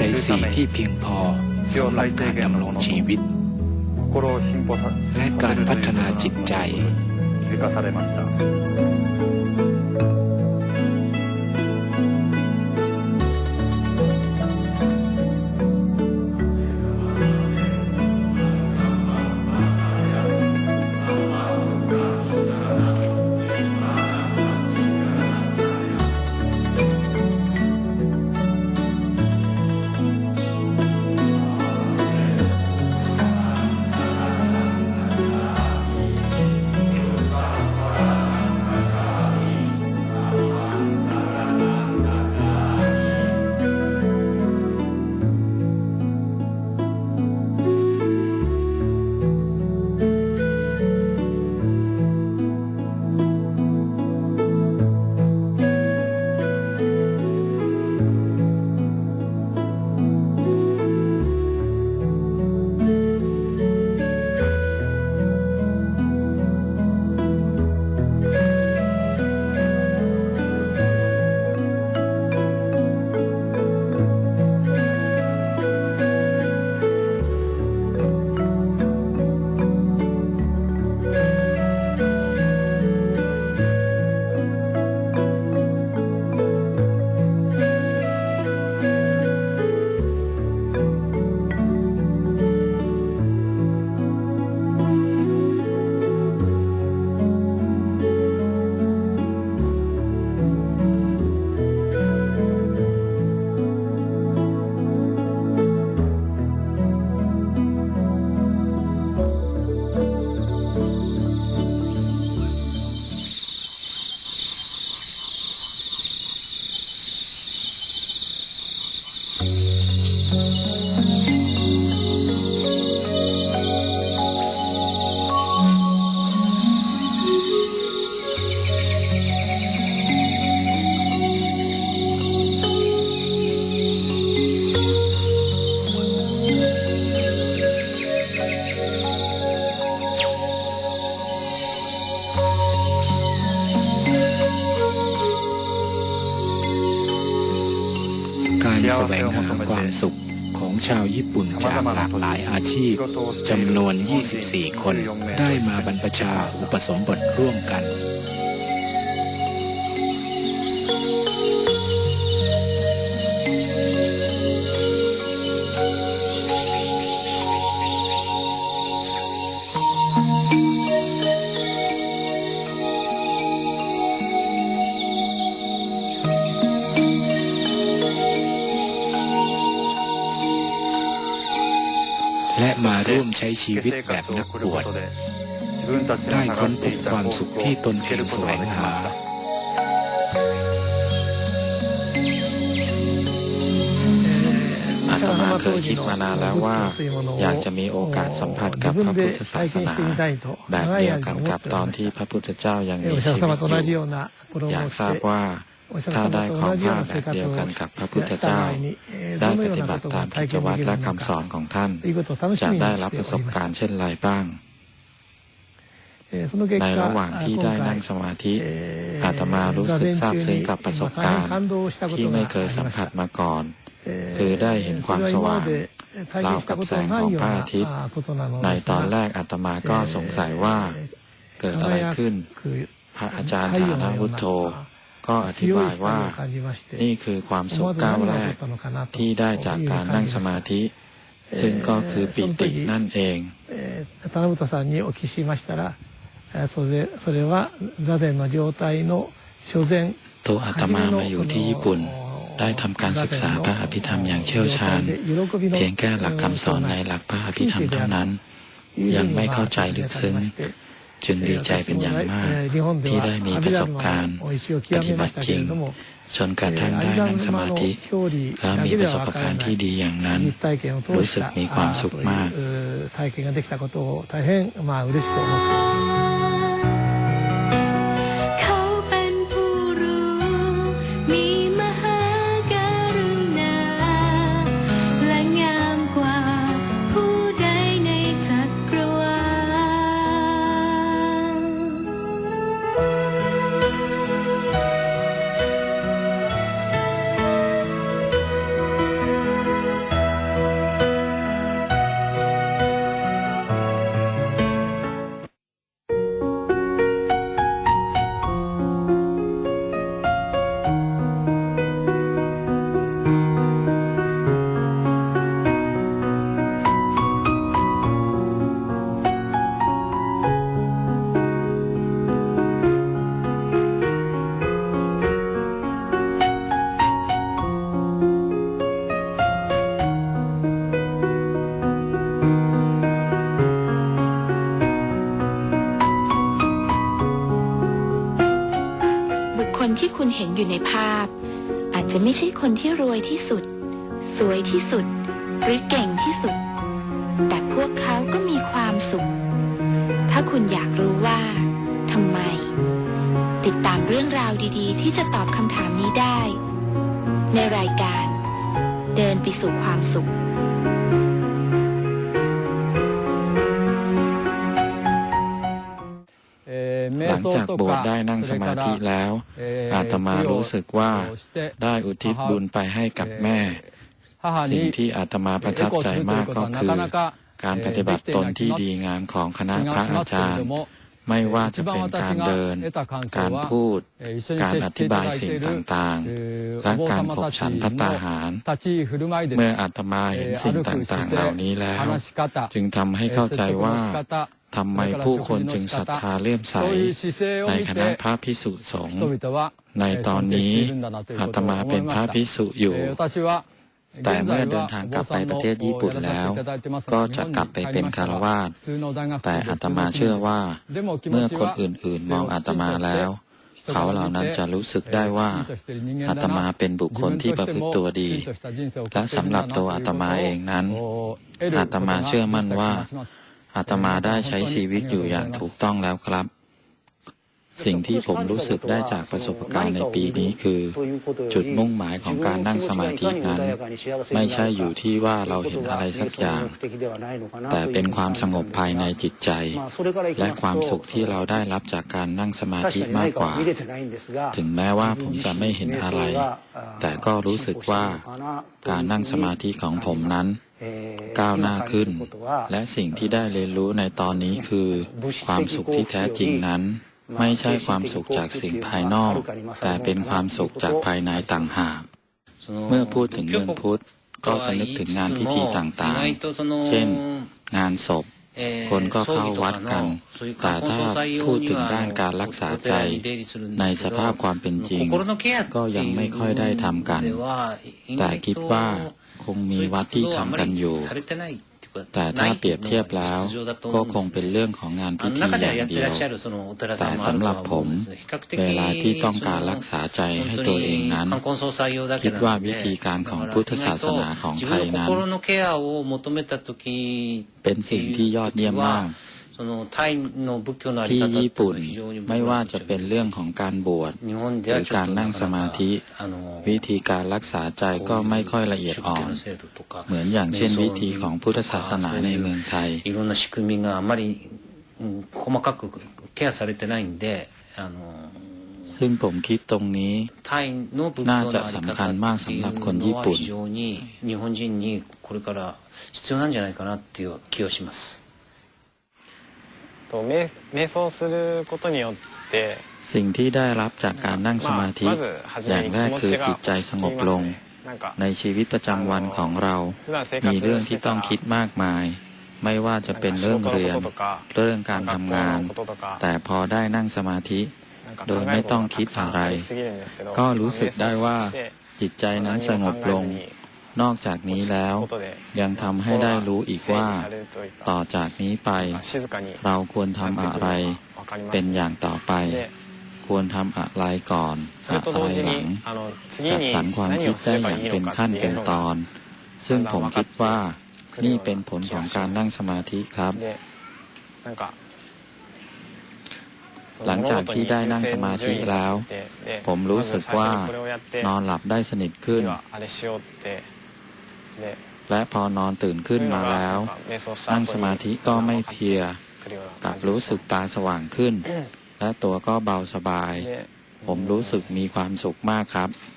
จัยสี่ที่เพียงพอสำหรับการดำรงชีวิต และการพัฒนาจิตใจ การแสวงหาความสุขของชาวญี่ปุ่นจากหลากหลายอาชีพจำนวน 24 คนได้มาบรรพชาอุปสมบทร่วมกัน ใช้ชีวิตแบบนักบวชได้ค้นพบความสุขที่ตนเองแสวงหาอาตมาเคยคิดมานานแล้วว่า อยากจะมีโอกาสสัมผัสกับพระพุทธศาสนาแบบเดียวกันกับตอนที่พระพุทธเจ้ายังมีชีวิตอยู่อยากทราบว่า ถ้าได้ของผ้าแบบเดียวกันกับพระพุทธเจ้า ได้ปฏิบัติตามกิจวัตรและคำสอนของท่าน จะได้รับประสบการณ์เช่นไรบ้าง ในระหว่างที่ได้นั่งสมาธิ อาตมารู้สึกซาบซึ้งกับประสบการณ์ที่ไม่เคยสัมผัสมาก่อน คือได้เห็นความสว่างราวกับแสงของพระอาทิตย์ ในตอนแรกอาตมาก็สงสัยว่าเกิดอะไรขึ้น พระอาจารย์ฐานวุฒโธ ก็อธิ 強い บายว่า 光を感じまして นี่คือความสุ 思 ข わず ก้าว 何 แร が起こ ก ったのかなと ที่ได้จากการนั่งสมาธิ ซึ่งก็คือปิตินั่นเอง えー田辺さんにお聞きしましたらえーそれそれは座禅の状態の所詮 ตัวอาตมามาอยู่ที่ญี่ปุ่น ได้ทำการศึกษาพระอภิธรรมอย่างเชี่ยวชาญ เพียงแค่หลักคำสอนในหลักพระอภิธรรมเท่านั้น ยังไม่เข้าใจลึกซึ้ง จึงดีใจเป็นอย่างมาก ที่ได้มีประสบการณ์ปฏิบัติจริงจนกระทั่งได้นั่งสมาธิแล้วมีประสบการณ์ที่ดีอย่างนั้น รู้สึกมีความสุขมาก ที่คุณเห็นอยู่ในภาพ อาจจะไม่ใช่คนที่รวยที่สุด สวยที่สุด หรือเก่งที่สุด แต่พวกเขาก็มีความสุข ถ้าคุณอยากรู้ว่าทำไม ติดตามเรื่องราวดีๆ ที่จะตอบคำถามนี้ได้ ในรายการ เดินไปสู่ความสุข จากบวชได้นั่งสมาธิแล้ว อาตมารู้สึกว่าได้อุทิศบุญไปให้กับแม่ สิ่งที่อาตมาประทับใจมากก็คือ การปฏิบัติตนที่ดีงามของคณะพระอาจารย์ไม่ว่าจะเป็นการเดิน การพูด การอธิบายสิ่งต่างๆ และการขบฉันพัตตาหาร เมื่ออาตมาเห็นสิ่งต่างๆเหล่านี้แล้ว จึงทำให้เข้าใจว่า ทำไมผู้คนจึงศรัทธาเลื่อมใส ในคณะพระพิสุสงฆ์ในตอนนี้อาตมาเป็นพระพิสุอยู่ แต่เมื่อเดินทางกลับไปประเทศญี่ปุ่นแล้ว ก็จะกลับไปเป็นคารวาสแต่อาตมาเชื่อว่า เมื่อคนอื่นๆมองอาตมาแล้วเขาเหล่านั้นจะรู้สึกได้ว่าอาตมาเป็นบุคคลที่ประพฤติตัวดี และสำหรับตัวอาตมาเองนั้นอาตมาเชื่อมั่นว่า อาตมาได้ใช้ชีวิตอยู่อย่างถูกต้องแล้วครับ สิ่งที่ผมรู้สึกได้จากประสบการณ์ในปีนี้คือ จุดมุ่งหมายของการนั่งสมาธินั้น ไม่ใช่อยู่ที่ว่าเราเห็นอะไรสักอย่าง แต่เป็นความสงบภายในจิตใจ และความสุขที่เราได้รับจากการนั่งสมาธิมากกว่า ถึงแม้ว่าผมจะไม่เห็นอะไร แต่ก็รู้สึกว่าการนั่งสมาธิของผมนั้น ก้าวหน้าขึ้น และสิ่งที่ได้เรียนรู้ในตอนนี้คือ ความสุขที่แท้จริงนั้น ไม่ใช่ความสุขจากสิ่งภายนอก แต่เป็นความสุขจากภายในต่างหาก เมื่อพูดถึงเรื่องพุทธก็จะนึกถึงงานพิธีต่างๆ เช่น งานศพ คนก็เข้าวัดกัน แต่ถ้าพูดถึงด้านการรักษาใจ ในสภาพความเป็นจริง ก็ยังไม่ค่อยได้ทำกัน แต่คิดว่า คงมีวัดที่ทำกันอยู่ แต่ถ้าเปรียบเทียบแล้ว ก็คงเป็นเรื่องของงานพิธีอย่างเดียวแต่สำหรับผม เวลาที่ต้องการรักษาใจให้ตัวเองนั้น คิดว่าวิธีการของพุทธศาสนาของไทยนั้น เป็นสิ่งที่ยอดเยี่ยมมาก ที่ญี่ปุ่นไม่ว่าจะเป็นเรื่องของการบวชหรือการนั่งสมาธิ วิธีการรักษาใจก็ไม่ค่อยละเอียดอ่อน เหมือนอย่างเช่นวิธีของพุทธศาสนาในเมืองไทยซึ่งผมคิดตรงนี้ น่าจะสำคัญมากสำหรับคนญี่ปุ่น 瞑瞑想することによって สิ่งที่ได้รับจากการนั่งสมาธิ まず初 อ め ย่าง に แร 気 ก 持 คือ ち จิ が ตใจ 落ち ส 着 ง き บ ま ล す ง ねなんか ในชีวิตประจำวันของเรา 普段生 มี 活 เรื่อง して ที่ た ต้องคิด ら มากมาย ไม่ว่าจะเป็น なんか仕 เรื่อง 事 เรีย の น こととか เรื่องการทำงาน 学校のこととか แต่พอได้นั่งสมาธิ なんか โดย 考え ไม่ るこ ต้ と อง が คิด たくさん อะไร ありすぎるんですけど ก็รู้สึกได้ว่า 瞑想して จิตใจนั้นสงบลง นอกจากนี้แล้ว ยังทำให้ได้รู้อีกว่า ต่อจากนี้ไป เราควรทำอะไรเป็นอย่างต่อไป ควรทำอะไรก่อนอะไรหลังจัดสรรความคิดได้อย่างเป็นขั้นเป็นตอน ซึ่งผมคิดว่านี่เป็นผลของการนั่งสมาธิครับ หลังจากที่ได้นั่งสมาธิแล้ว ผมรู้สึกว่านอนหลับได้สนิทขึ้น และพอนอนตื่นขึ้นมาแล้ว นั่งสมาธิก็ไม่เพลียกลับรู้สึกตาสว่างขึ้น และตัวก็เบาสบาย ผมรู้สึกมีความสุขมากครับで